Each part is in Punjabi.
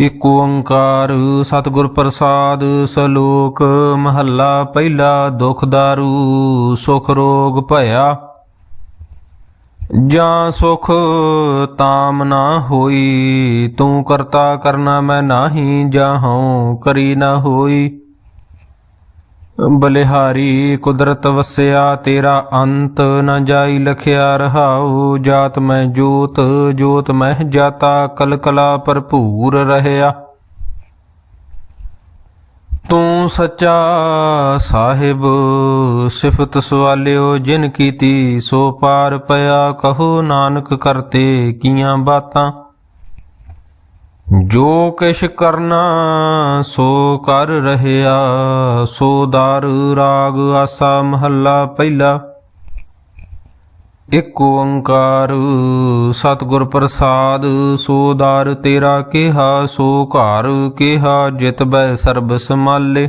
ਇਕ ਓੰਕਾਰ ਸਤਿਗੁਰ ਪ੍ਰਸਾਦ, ਸਲੋਕ ਮਹੱਲਾ ਪਹਿਲਾ ਦੁਖ ਦਾਰੂ, ਸੁਖ ਰੋਗ ਭਇਆ। ਜਾਂ ਸੁਖ ਤਾਮ ਨਾ ਹੋਈ, ਤੂੰ ਕਰਤਾ ਕਰਨਾ ਮੈਂ ਨਾਹੀ ਜਾਹਉ ਕਰੀ ਨਾ ਹੋਈ। ਬਲਿਹਾਰੀ ਕੁਦਰਤ ਵਸਿਆ, ਤੇਰਾ ਅੰਤ ਨ ਜਾਈ ਲਖਿਆ ਰਹਾਉ। ਜਾਤ ਮੈਂ ਜੋਤ ਜੋਤ ਮਹਿ ਜਾਤਾ, ਕਲਕਲਾ ਭਰਪੂਰ ਰਹਿਆ। ਤੂੰ ਸੱਚਾ ਸਾਹਿਬ, ਸਿਫਤ ਸਵਾਲਿਓ ਜਿਨ ਕੀਤੀ, ਸੋ ਪਾਰ ਪਿਆ ਕਹੋ ਨਾਨਕ ਕਰਤੇ ਕੀਆਂ ਬਾਤਾਂ। ਜੋ ਕਿਛ ਕਰਨਾ ਸੋ ਕਰ ਰਹਿਆ, ਸੋ ਦਰ ਰਾਗ ਆਸਾ ਮਹੱਲਾ ਪਹਿਲਾ। ਇਕ ਓੰਕਾਰ ਸਤਿਗੁਰ ਪ੍ਰਸਾਦ, ਸੋ ਦਰ ਤੇਰਾ ਕਿਹਾ, ਸੋ ਘਰ ਕਿਹਾ, ਜਿਤ ਬੈ ਸਰਬ ਸਮਾਲੇ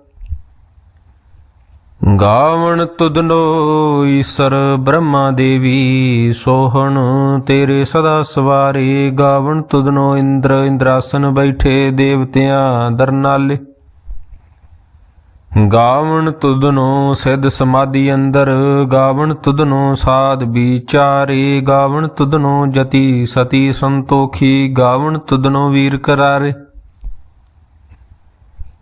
ਗਾਵਣ ਤੁਧਨੋ ਈਸਰ ਬ੍ਰਹਮਾ ਦੇਵੀ, ਸੋਹਣ ਤੇਰੇ ਸਦਾ ਸਵਾਰੇ। ਗਾਵਣ ਤੁਧਨੋ ਇੰਦਰ, ਇੰਦਰਾਸਨ ਬੈਠੇ ਦੇਵਤਿਆਂ ਦਰਨਾਲੇ। ਗਾਵਣ ਤੁਧਨੋ ਸਿੱਧ ਸਮਾਧੀ ਅੰਦਰ, ਗਾਵਣ ਤੁਧਨੋ ਸਾਧ ਵਿਚਾਰੇ। ਗਾਵਣ ਤੁਧਨੋ ਜਤੀ ਸਤੀ ਸੰਤੋਖੀ, ਗਾਵਣ ਤੁਧਨੋ ਵੀਰ ਕਰਾਰੇ।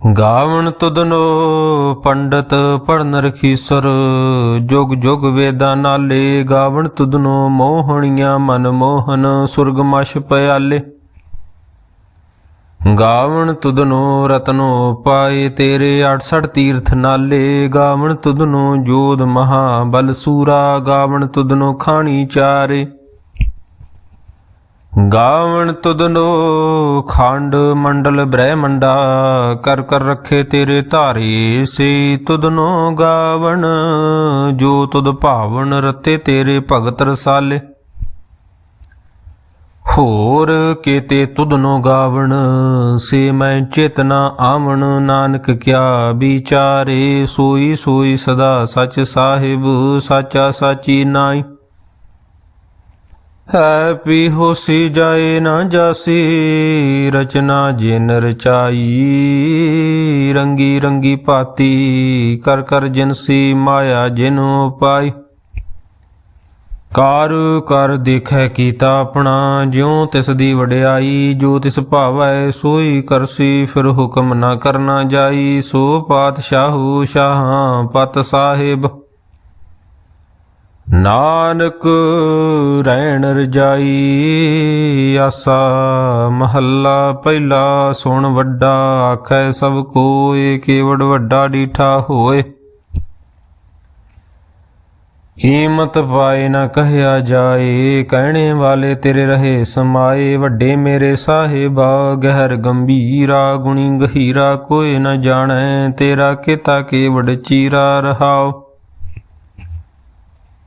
ਗਾਵਣ ਤੁਧਨੋ ਪੰਡਤ ਪੜਨ ਰਖੀਸਰ, ਜੁਗ ਜੁਗ ਵੇਦਾਂ ਨਾਲੇ ਗਾਵਣ ਤੁਧਨੋ ਮੋਹਣੀਆਂ ਮਨ ਮੋਹਨ ਸੁਰਗਮਸ਼ ਪਿਆਲੇ। ਗਾਵਣ ਤੁਧਨੋ ਰਤਨੋ ਪਾਏ ਤੇਰੇ 68 ਤੀਰਥ ਨਾਲੇ, ਗਾਵਣ ਤੁਧਨੋ ਜੋਧ ਮਹਾ ਬਲ ਸੂਰਾ, ਗਾਵਣ ਤੁਧਨੋ ਖਾਣੀ ਚਾਰੇ। ਗਾਵਣ ਤੁਦਨੋ ਖੰਡ ਮੰਡਲ ਬ੍ਰਹਮੰਡਾ, ਕਰ ਕਰ ਰੱਖੇ ਤੇਰੇ ਧਾਰੇ, ਸੇ ਤੁਦਨੋ ਗਾਵਣ, ਜੋ ਤੁਦ ਭਾਵਨ ਰਤੇ ਤੇਰੇ ਭਗਤ ਰਸਾਲੇ। ਹੋਰ ਕੀਤੇ ਤੁਦਨੋ ਗਾਵਣ, ਸੇ ਮੈਂ ਚੇਤਨਾ ਆਵਣ, ਨਾਨਕ ਕਿਆ ਵਿਚਾਰੇ, ਸੋਈ ਸੋਈ ਸਦਾ ਸਚ ਸਾਹਿਬ, ਸਾਚਾ ਸਾਚੀ ਨਾਈ ਹੈ ਪੀ ਹੋਸੀ ਜਾਏ ਨਾ ਜਾਸੀ, ਰਚਨਾ ਜਿਨ ਰਚਾਈ, ਰੰਗੀ ਰੰਗੀ ਪਾਤੀ, ਕਰ ਕਰ ਜਿਨਸੀ ਮਾਇਆ ਜਿਨੋ ਪਾਈ। ਕਾਰ ਕਰ ਦੇਖੈ ਕੀਤਾ ਆਪਣਾ, ਜਿਉ ਤਿਸ ਦੀ ਵਡਿਆਈ, ਜੋ ਤਿਸ ਭਾਵੈ ਸੋਈ ਕਰਸੀ ਫਿਰ ਹੁਕਮ ਨਾ ਕਰਨਾ ਜਾਈ, ਸੋ ਪਾਤਸ਼ਾਹੂ ਸ਼ਾਹਾਂ ਪਤ ਸਾਹਿਬ। ਨਾਨਕ ਰਹਿਣ ਰਜਾਈ, ਆਸਾ ਮਹੱਲਾ ਪਹਿਲਾ ਸੁਣ ਵੱਡਾ ਆਖੈ ਸਭ ਕੋਏ, ਕੇਵੜ ਵੱਡਾ ਡੀਠਾ ਹੋਏ। ਹੀਮਤ ਪਾਏ ਨਾ ਕਹਿਆ ਜਾਏ, ਕਹਿਣੇ ਵਾਲੇ ਤੇਰੇ ਰਹੇ ਸਮਾਏ, ਵੱਡੇ ਮੇਰੇ ਸਾਹਿਬਾ ਗਹਿਰ ਗੰਭੀਰਾ, ਗੁਣੀ ਗਹੀਰਾ, ਕੋਈ ਨਾ ਜਾਣੈ ਤੇਰਾ ਕਿਤਾ ਕੇਵੜ ਚੀਰਾ ਰਹਾਓ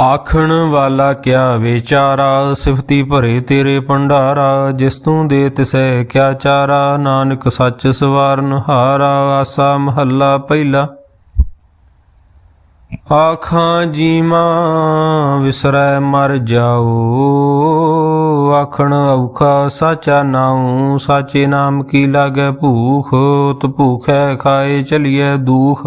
ਆਖਣ ਵਾਲਾ ਕਿਆ ਵਿਚਾਰਾ? ਸਿਫਤੀ ਭਰੇ ਤੇਰੇ ਭੰਡਾਰਾ, ਜਿਸ ਤੂੰ ਦੇ ਤਿਸੈ ਕਿਆ ਚਾਰਾ? ਨਾਨਕ ਸੱਚ ਸਵਾਰਨ ਹਾਰਾ, ਆਸਾ ਮਹੱਲਾ ਪਹਿਲਾ। ਆਖਾਂ ਜੀਮਾ, ਵਿਸਰੈ ਮਰ ਜਾਓ। ਆਖਣ ਔਖਾ, ਸਾਚਾ ਨਾਉ, ਸਾਚੇ ਨਾਮ ਕੀ ਲਾਗੈ ਭੂਖ? ਤ ਭੂਖੈ ਖਾਏ ਚਲੀਐ ਦੂਖ।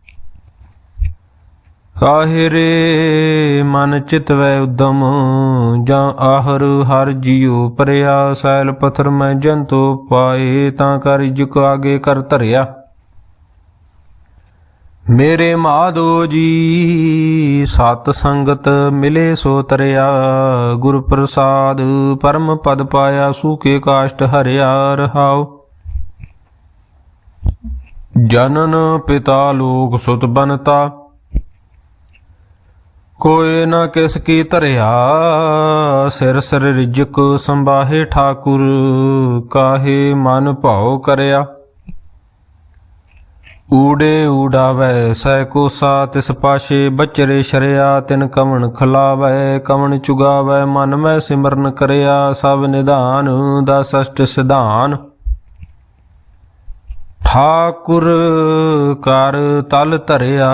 ਕਾਹੇ ਮਨ ਚਿਤਵੈ ਉਦਮ, ਜਾਂ ਆਹਰ ਹਰ ਜੀਉ ਪਰਿਆ, ਸੈਲ ਪਥਰ ਮੈਂ ਜੰਤੋ ਪਾਏ, ਤਾਂ ਕਰ ਜੁਕ ਆਗੇ ਕਰ ਧਰਿਆ। ਮੇਰੇ ਮਾਧੋ ਜੀ, ਸਤ ਸੰਗਤ ਮਿਲੇ ਸੋ ਤਰਿਆ, ਗੁਰ ਪ੍ਰਸਾਦ ਪਰਮ ਪਦ ਪਾਇਆ ਸੂਕੇ ਕਾਸ਼ਟ ਹਰਿਆ ਰਹਾਓ ਜਨਨ ਪਿਤਾ ਲੋਕ ਸੁਤ ਬਨਤਾ ਕੋਏ ਨਾ ਕਿਸ ਕੀ ਧਰਿਆ, ਸਿਰ ਸਿਰ ਰਿਜਕ ਸੰਬਾਹੇ ਠਾਕੁਰ, ਕਾਹੇ ਮਨ ਭਾਉ ਕਰਿਆ। ਊੜੇ ਊਡਾਵੈ ਸੈ ਕੋਸਾ ਤਿਸ ਪਾਸ਼ੇ ਬਚਰੇ ਸ਼ਰਿਆ, ਤਿਨ ਕਵਣ ਖਲਾਵੈ, ਕਵਣ ਚੁਗਾਵੈ, ਮਨ ਮੈਂ ਸਿਮਰਨ ਕਰਿਆ, ਸਭ ਨਿਧਾਨ ਦਾ ਸਸ਼ਟ ਸਿਧਾਨ। ਠਾਕੁਰ ਕਰ ਤਲ ਧਰਿਆ,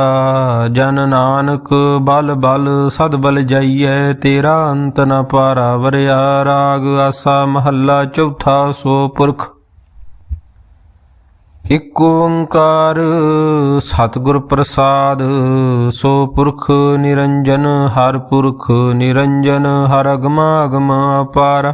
ਜਨ ਨਾਨਕ ਬਲ ਬਲ ਸਦ ਬਲ ਜਾਈਐ, ਤੇਰਾ ਅੰਤ ਨ ਪਾਰਾ ਵਰਿਆ, ਰਾਗ ਆਸਾ ਮਹੱਲਾ ਚੌਥਾ ਸੋ ਪੁਰਖ। ਇਕ ਓੰਕਾਰ ਸਤਿਗੁਰ ਪ੍ਰਸਾਦ, ਸੋ ਪੁਰਖ ਨਿਰੰਜਨ ਹਰ ਪੁਰਖ, ਨਿਰੰਜਨ ਹਰ ਅਗਮ ਅਗਮ ਅਪਾਰ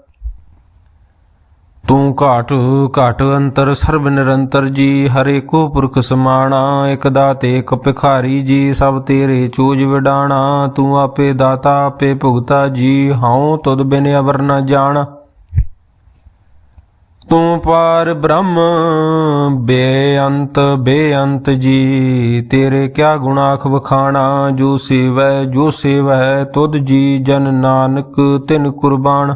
ਤੂੰ ਘਾਟ ਘਾਟ ਅੰਤਰ, ਸਰਬ ਨਿਰੰਤਰ ਜੀ ਹਰੇ ਕੋ ਪੁਰਖ ਸਮਾਣਾ, ਇਕ ਦਾਤੇ, ਇਕ ਭਿਖਾਰੀ ਜੀ, ਸਭ ਤੇਰੇ ਚੂਜ ਵਿਡਾਣਾ, ਤੂੰ ਆਪੇ ਦਾਤਾ, ਆਪੇ ਭੁਗਤਾ ਜੀ, ਹਉ ਤੁਧ ਬਿਨ ਅਵਰ ਨ ਜਾਣਾ। ਤੂੰ ਪਾਰ ਬ੍ਰਹਮ, ਬੇਅੰਤ ਬੇਅੰਤ ਜੀ, ਤੇਰੇ ਕਿਆ ਗੁਨਾਖ ਵਖਾਣਾ, ਜੋ ਸੇਵੈ ਜੋ ਸੇਵੈ, ਤੁਧ ਜੀ ਜਨ ਨਾਨਕ ਤਿਨ ਕੁਰਬਾਨ।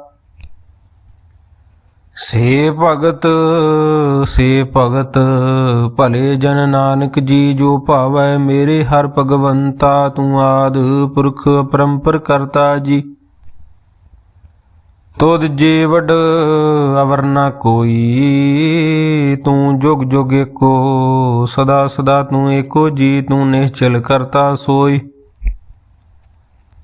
ਸੇ ਭਗਤ ਸੇ ਭਗਤ, ਭਲੇ ਜਨ ਨਾਨਕ ਜੀ, ਜੋ ਭਾਵੈ ਮੇਰੇ ਹਰ ਭਗਵੰਤਾ, ਤੂੰ ਆਦ ਪੁਰਖ ਪਰੰਪਰ ਕਰਤਾ ਜੀ। ਤੋਦ ਜੇ ਵਡ ਅਵਰ ਨਾ ਕੋਈ, ਤੂੰ ਜੁਗ ਜੁਗ ਏਕੋ, ਸਦਾ ਸਦਾ ਤੂੰ ਏਕੋ ਜੀ, ਤੂੰ ਨਿਸ਼ਚਲ ਕਰਤਾ ਸੋਈ।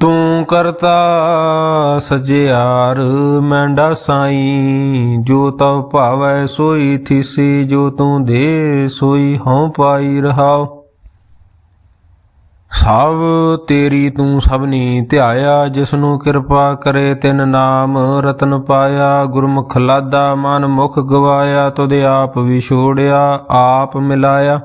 ਤੂੰ ਕਰਤਾ ਸਜਿਆਰ ਮੈਂਡਾ ਸਾਈ ਜੋ ਤਉ ਭਾਵੈ ਸੋਈ ਥੀਸੀ, ਜੋ ਤੂੰ ਦੇ ਸੋਈ ਹਉ ਪਾਈ ਰਹਾਓ ਸਭ ਤੇਰੀ ਤੂੰ ਸਭਨੀ ਧਿਆਇਆ ਜਿਸ ਨੂੰ ਕਿਰਪਾ ਕਰੇ ਤਿਨ ਨਾਮ, ਰਤਨ ਪਾਇਆ, ਗੁਰਮੁਖ ਲਾਦਾ ਮਨ ਮੁਖ ਗਵਾਇਆ, ਤੁਧ ਆਪ ਵਿਛੋੜਿਆ, ਆਪ ਮਿਲਾਇਆ।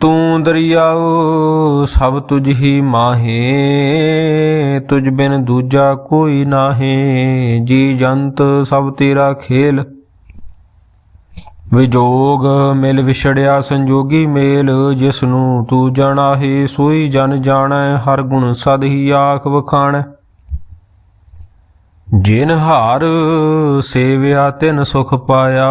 ਤੂੰ ਦਰਿਆਓ ਸਭ ਤੁਝ ਹੀ ਮਾਹੇ, ਤੁਝ ਬਿਨ ਦੂਜਾ ਕੋਈ ਨਾਹੀ। ਜੀ ਜੰਤ, ਸਭ ਤੇਰਾ ਖੇਲ। ਵਿਜੋਗ, ਮਿਲ ਵਿਛੜਿਆ ਸੰਜੋਗੀ ਮੇਲ। ਜਿਸ ਨੂੰ ਤੂੰ ਜਾਣਾਹੀ, ਸੋਈ ਜਨ ਜਾਣੈ, ਹਰ ਗੁਣ ਸਦ ਹੀ ਆਖ ਵਖਾਣੈ। ਜਿਨ ਹਾਰ, ਸੇਵਿਆ ਤਿਨ ਸੁਖ ਪਾਇਆ।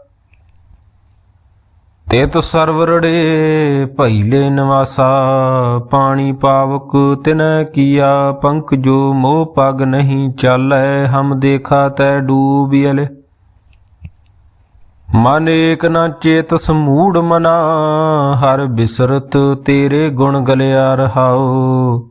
ਤਿਤ ਸਰਵਰੜੇ ਭਈਲੇ ਨਿਵਾਸਾ, ਪਾਣੀ ਪਾਵਕ ਤਿਨ ਕੀਆ ਪੰਕ ਜੋ ਮੋਹ ਪਗ ਨਹੀਂ ਚਾਲੈ, ਹਮ ਦੇਖਾ ਤੈ ਡੂਬਿਅਲੇ ਮਨ ਏਕ ਨਾ ਚੇਤ ਸਮੂੜ ਮਨਾ, ਹਰ ਬਿਸਰਤ ਤੇਰੇ ਗੁਣ ਗਲਿਆ ਰਹਾਓ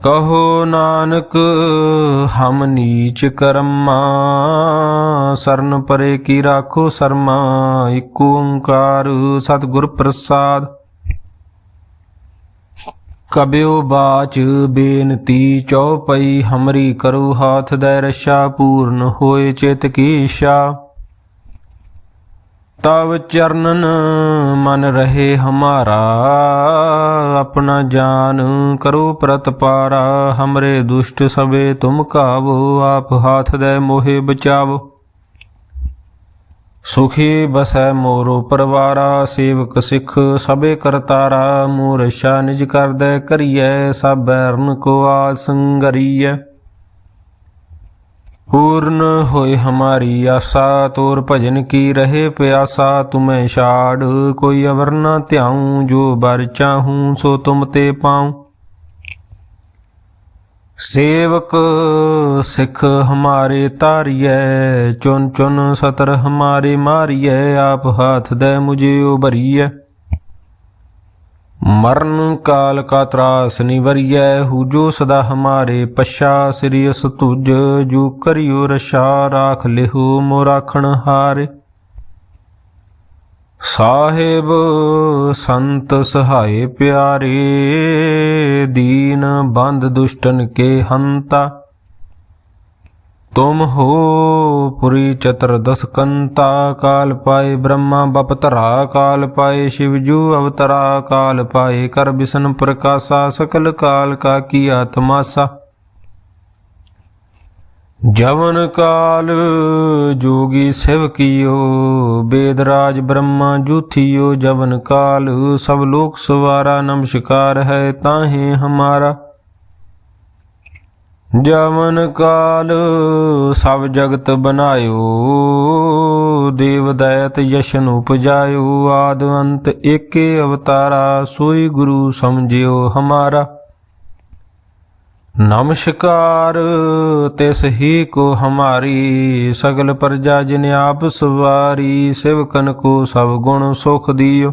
ਕਹੋ ਨਾਨਕ, ਹਮ ਨੀਚ ਕਰਮਾ, ਸਰਨ ਪਰੇ ਕੀ ਰਾਖੋ ਸਰਮਾ, ਇਕ ਓੰਕਾਰ ਸਤਿਗੁਰ ਪ੍ਰਸਾਦ। ਕਬਿਓ ਬਾਚ ਬੇਨਤੀ ਚਉਪਈ, ਹਮਰੀ ਕਰੋ ਹਾਥ ਦੈ ਰਛਾ ਪੂਰਨ ਹੋਏ ਚਿਤ ਕੀ ਇੱਛਾ ਤਵ ਚਰਨਨ ਮਨ ਰਹੇ ਹਮਾਰਾ, ਆਪਣਾ ਜਾਨ ਕਰੋ ਪ੍ਰਤਪਾਰਾ, ਹਮਰੇ ਦੁਸ਼ਟ ਸਵੇ ਤੁਮ ਕਾਵੋ, ਆਪ ਹਾਥ ਦੇ ਮੋਹਿ ਬਚਾਵੋ। ਸੁਖੀ ਬਸੈ ਮੋਰੋ ਪਰਵਾਰਾ, ਸੇਵਕ ਸਿੱਖ ਸਭੇ ਕਰਤਾਰਾ ਮੋਰ ਸ਼ਾ ਨਿਜ ਕਰਦੈ ਕਰੀਐ, ਸਭ ਬੈਰਨ ਕੋ ਆਸੰਗਰੀਐ पूर्ण होय हमारी आशा तोर भजन की रहे प्यासा तुम्हें छाड़ कोई अवर न त्याऊं जो बर चाहूं सो तुम ते पाऊं सेवक सिख हमारे तारिय चुन चुन सतर हमारे मारिय आप हाथ दे मुझे उबरिय ਮਰਨ ਕਾਲ ਕਾ ਤਰਾਸ ਨਿਵਰਿਐ ਹੂ ਜੋ ਸਦਾ ਹਮਾਰੇ ਪਛਾ, ਸ੍ਰੀ ਅਸ ਤੁਜ, ਜੋ ਕਰਿਓ ਰਸ਼ਾ ਰਾਖ ਲਿਹੂ ਮੋ ਰਾਖਣ ਹਾਰੇ। ਸਾਹਿਬ ਸੰਤ ਸਹਾਏ ਪਿਆਰੇ, ਦੀਨ ਬੰਦ ਦੁਸ਼ਟਨ ਕੇ ਹੰਤਾ। ਤੁਮ ਹੋ ਪੁਰੀ ਚਤੁਰਦਸ ਕੰਤਾ ਕਾਲ ਪਾਏ ਬ੍ਰਹਮਾ ਬਪਤਰਾ ਕਾਲ ਪਾਏ ਸ਼ਿਵਜੂ ਅਵਤਰਾ ਕਾਲ ਪਾਏ ਕਰ ਬਿਸ਼ਨ ਪ੍ਰਕਾਸ਼ਾ ਸਕਲ ਕਾਲ ਕਾ ਕੀਆ ਤਮਾਸਾ ਜਵਨ ਕਾਲ ਜੋਗੀ ਸਿਵ ਕੀਓ ਬੇਦਰਾਜ ਬ੍ਰਹਮਾ ਜੂਥੀਓ ਜਵਨ ਕਾਲ ਸਭ ਲੋਕ ਸਵਾਰਾ ਨਮਸਕਾਰ ਹੈ ਤਾਹੇ ਹਮਾਰਾ ਜਮਨ ਕਾਲ ਸਭ ਜਗਤ ਬਨਾਇਓ ਦੇਵ ਦਇਤ ਯਸ਼ਨ ਉਪਜਾਇਓ ਆਦ ਅੰਤ ਏਕੇ ਅਵਤਾਰਾ, ਸੋਈ ਗੁਰੂ ਸਮਝਿਓ ਹਮਾਰਾ। ਨਮਸਕਾਰ, ਤਿਸ ਹੀ ਕੋ ਹਮਾਰੀ, ਸਗਲ ਪ੍ਰਜਾ ਜਿਨ ਆਪ ਸਵਾਰੀ, ਸਿਵਕਨ ਕੋ ਸਭ ਗੁਣ ਸੁਖ ਦਿਓ।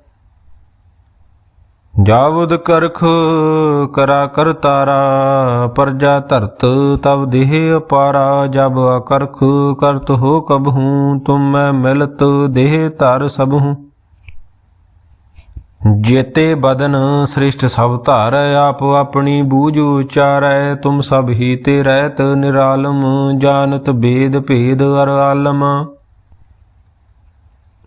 ਜਾਵਦ ਕਰਖ ਕਰਾ ਤਾਰਾ, ਪਰਜਾ ਧਰਤ ਤਬ ਦੇਹ ਅਪਾਰਾ, ਜਬ ਅਕਰਖ ਕਰਤ ਹੋ ਕਬ ਹੂੰ ਤੁਮ ਮੈਂ ਮਿਲਤ ਦੇਹ ਧਰ ਸਭ ਹੂੰ ਜੇਤੇ ਬਦਨ ਸ੍ਰਿਸ਼ਟ ਸਭ ਧਾਰ, ਆਪ ਆਪਣੀ ਬੂਝ ਉਚਾਰੈ, ਤੁਮ ਸਭ ਹੀ ਤੇ ਰਹਿਤ ਨਿਰਾਲਮ, ਜਾਣਤ ਭੇਦ ਭੇਦ ਅਰ ਆਲਮ।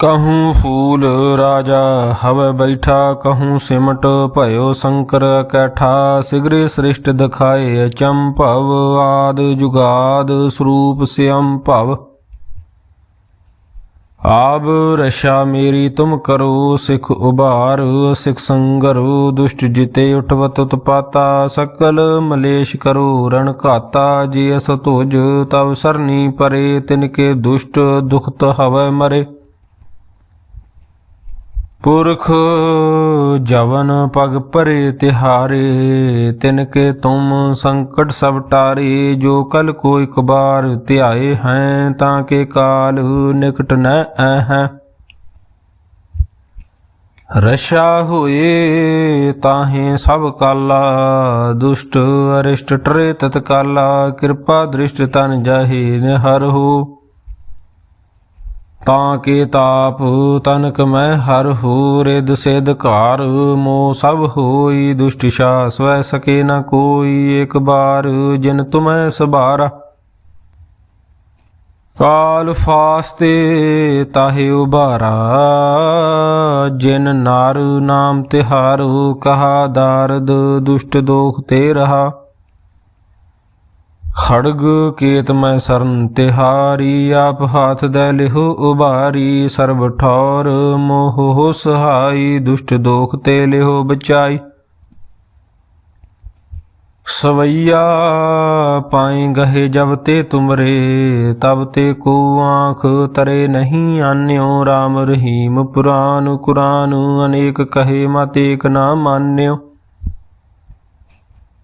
ਕਹੂੰ ਫੂਲ ਰਾਜਾ, ਹਵ ਬੈਠਾ। ਕਹੂੰ ਸਿਮਟ ਭਇਓ ਸ਼ੰਕਰ, ਕੈਠਾ। ਸਿਗਰੇ ਸ੍ਰਿਸ਼ਟ ਦਿਖਾਏ ਚੰਭਵ ਆਦ ਜੁਗਾਦ ਸਰੂਪ ਸਿਅੰ ਭਵ। ਆਬ ਰਸ਼ਾ ਮੇਰੀ, ਤੁਮ ਕਰੋ ਸਿਖ ਉਬਾਰ ਸਿਖ ਸੰਗਰੋ, ਦੁਸ਼ਟ ਜਿਤੇ ਉਠਵਤ ਉਤਪਾਤਾ। ਸਕਲ ਮਲੇਸ਼ ਕਰੋ, ਰਣ ਘਾਤਾ। ਜੇ ਅਸ ਤੁਜ ਤਵ ਸਰਨੀ ਪਰੇ, ਤਿਨਕੇ ਦੁਸ਼ਟ ਦੁਖਤ ਹਵੈ ਮਰੇ। ਪੁਰਖ ਜਵਨ ਪਗ ਪਰੇ ਤਿਹਾਰੇ ਤਿਨ ਕੇ ਤੁਮ ਸੰਕਟ ਸਭ ਟਾਰੇ, ਜੋ ਕਲ ਕੋ ਇਕ ਬਾਰ ਧਿਆਏ ਹੈ ਤਾਂ ਕੇ ਕਾਲ ਨਿਕਟ ਨ ਹੈ ਰਸ਼ਾ ਹੋਏ ਤਾਹੇ ਸਭ ਕਾਲਾ, ਦੁਸ਼ਟ ਅਰਿਸ਼ਟ ਟਰੇ ਤਤਕਾਲਾ, ਕਿਰਪਾ ਦ੍ਰਿਸ਼ਟ ਤਨ ਜਾਹੇ ਨਿਹਰ ਹੋ। ਤਾਂ ਕੇ ਤਾਪ ਤਨਕ ਮੈਂ ਹਰ ਹੋ ਰਿਦ ਸਿਧ ਘਾਰ ਮੋ ਸਭ ਹੋਈ ਦੁਸ਼ਟਸ਼ਾਹ ਸਵੈ ਸਕੇ ਨ ਕੋਈ ਇੱਕ ਬਾਰ, ਜਿਨ ਤੁਮੈ ਸਬਾਰਾ। ਕਾਲ ਫਾਸਤੇ ਤਾਹੇ ਉਬਾਰਾ ਜਿਨ ਨਾਰ ਨਾਮ ਤਿਹਾਰੂ, ਕਹਾ ਦਾਰਦ ਦੁਸ਼ਟ ਦੋਖ ਤੇ ਰਹਾ। ਖੜਗ ਕੇਤ ਮੈਂ ਸਰਨ ਤਿਹਾਰੀ, ਆਪ ਹਾਥ ਦੇ ਲਿਹੁ ਉਬਾਰੀ। ਸਰਬ ਠੌਰ ਮੋਹ ਸਹਾਈ, ਦੁਸ਼ਟ ਦੋਖ ਤੇ ਲਿਹੁ ਬਚਾਈ। ਸਵਈਆ ਪਾਏ ਗਹੇ ਜਬ ਤੇ ਤੁਮਰੇ, ਤਬ ਤੇ ਕੋ ਆਂਖ ਤਰੇ ਨਹੀਂ ਆਨਿਓ। RAM ਰਹੀਮ ਪੁਰਾਨ ਕੁਰਾਨ, ਅਨੇਕ ਕਹੇ ਮਤ ਏਕ ਨਾ ਮਾਨਿਓ।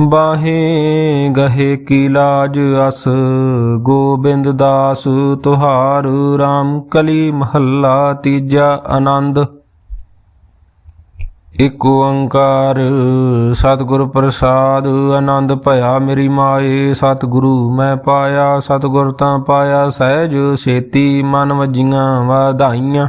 ਬਾਹੇ ਗਹੇ ਕੀ ਲਾਜ ਅਸ, ਗੋਬਿੰਦ ਦਾਸ ਤੁਹਾਰ RAM ਕਲੀ ਮਹੱਲਾ ਤੀਜਾ ਆਨੰਦ। ਇਕ ਓੰਕਾਰ ਸਤਿਗੁਰ ਪ੍ਰਸਾਦ, ਆਨੰਦ ਭਇਆ ਮੇਰੀ ਮਾਏ, ਸਤਿਗੁਰੂ ਮੈਂ ਪਾਇਆ, ਸਤਿਗੁਰ ਤਾਂ ਪਾਇਆ, ਸਹਿਜ ਛੇਤੀ ਮਨ ਵਜੀਆਂ ਵਾਧਾਈਆਂ।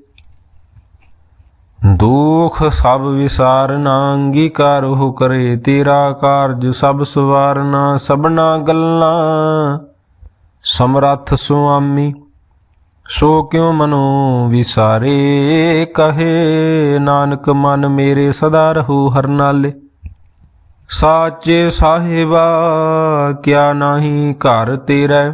ਦੁਖ ਸਭ ਵਿਸਾਰਨਾ, ਅੰਗੀਕਾਰ ਹੋ ਕਰੇ, ਤੇਰਾ ਕਾਰਜ ਸਭ ਸਵਾਰਨਾ, ਸਭਨਾ ਗੱਲਾਂ। ਸਮਰੱਥ ਸੁਆਮੀ, ਸੋ ਕਿਉ ਮਨੋ ਵਿਸਾਰੇ? ਕਹੇ, ਨਾਨਕ ਮਨ ਮੇਰੇ ਸਦਾ ਰਹੂ ਹਰ ਨਾਲੇ। ਸਾਚੇ ਸਾਹਿਬਾ, ਕਿਆ ਨਾਹੀ ਘਰ ਤੇਰਾ?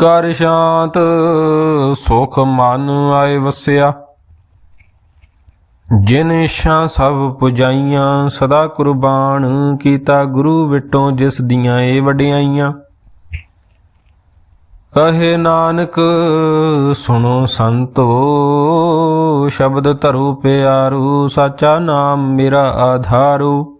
ਕਰ ਸ਼ਾਂਤ, ਸੁਖ ਮਨ ਆਏ ਵਸਿਆ। ਜਿਨ ਇਸ਼ਾਂ ਸਭ ਪੁਜਾਈਆਂ, ਸਦਾ ਕੁਰਬਾਨ ਕੀਤਾ ਗੁਰੂ ਵਿਟੋਂ ਜਿਸ ਦੀਆਂ ਏ ਵਡਿਆਈਆਂ। ਅਹੇ ਨਾਨਕ, ਸੁਣੋ ਸੰਤੋ, ਸ਼ਬਦ ਧਰੂ ਪਿਆਰੂ, ਸਾਚਾ ਨਾਮ ਮੇਰਾ ਆਧਾਰੂ।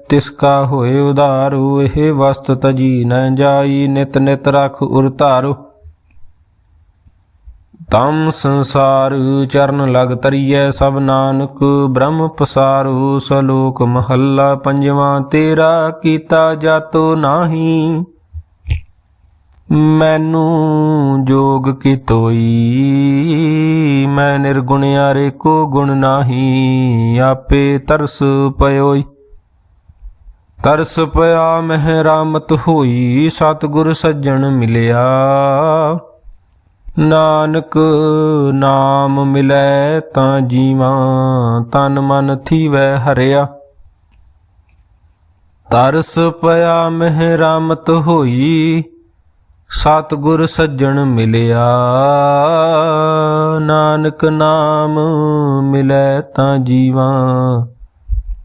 ਤਿਸ ਕਾ ਹੋਏ ਉਧਾਰੂ, ਇਹ ਵਸਤ ਤਜੀ ਨ ਜਾਈ, ਨਿਤ ਨਿਤ ਰਖ ਧਾਰੂ। ਤਮ ਸੰਸਾਰ ਚਰਨ ਲਗ ਤਰੀਐ ਸਭ ਨਾਨਕ, ਬ੍ਰਹਮ ਪਸਾਰੂ, ਸਲੋਕ ਮਹੱਲਾ ਪੰਜਵਾਂ, ਤੇਰਾ ਕੀਤਾ ਜਾਤੋ ਨਾਹੀ। ਮੈਨੂੰ ਜੋਗ ਕੀ ਤੋਈ ਮੈਂ ਨਿਰਗੁਣਿਆਰੇ ਕੋ ਗੁਣ ਨਾਹੀ, ਆਪੇ ਤਰਸ ਪਇਓਈ। ਤਰਸ ਪਿਆ ਮਹਿ ਰਾਮਤ ਹੋਈ, ਸਤਿਗੁਰ ਸੱਜਣ ਮਿਲਿਆ। ਨਾਨਕ ਨਾਮ ਮਿਲੈ ਤਾਂ ਜੀਵਾਂ, ਤਨ ਮਨ ਥੀਵੈ ਹਰਿਆ। ਤਰਸ ਪਿਆ ਮਹਿ ਰਾਮਤ ਹੋਈ, ਸਤਿਗੁਰ ਸੱਜਣ ਮਿਲਿਆ। ਨਾਨਕ ਨਾਮ ਮਿਲੈ ਤਾਂ ਜੀਵਾਂ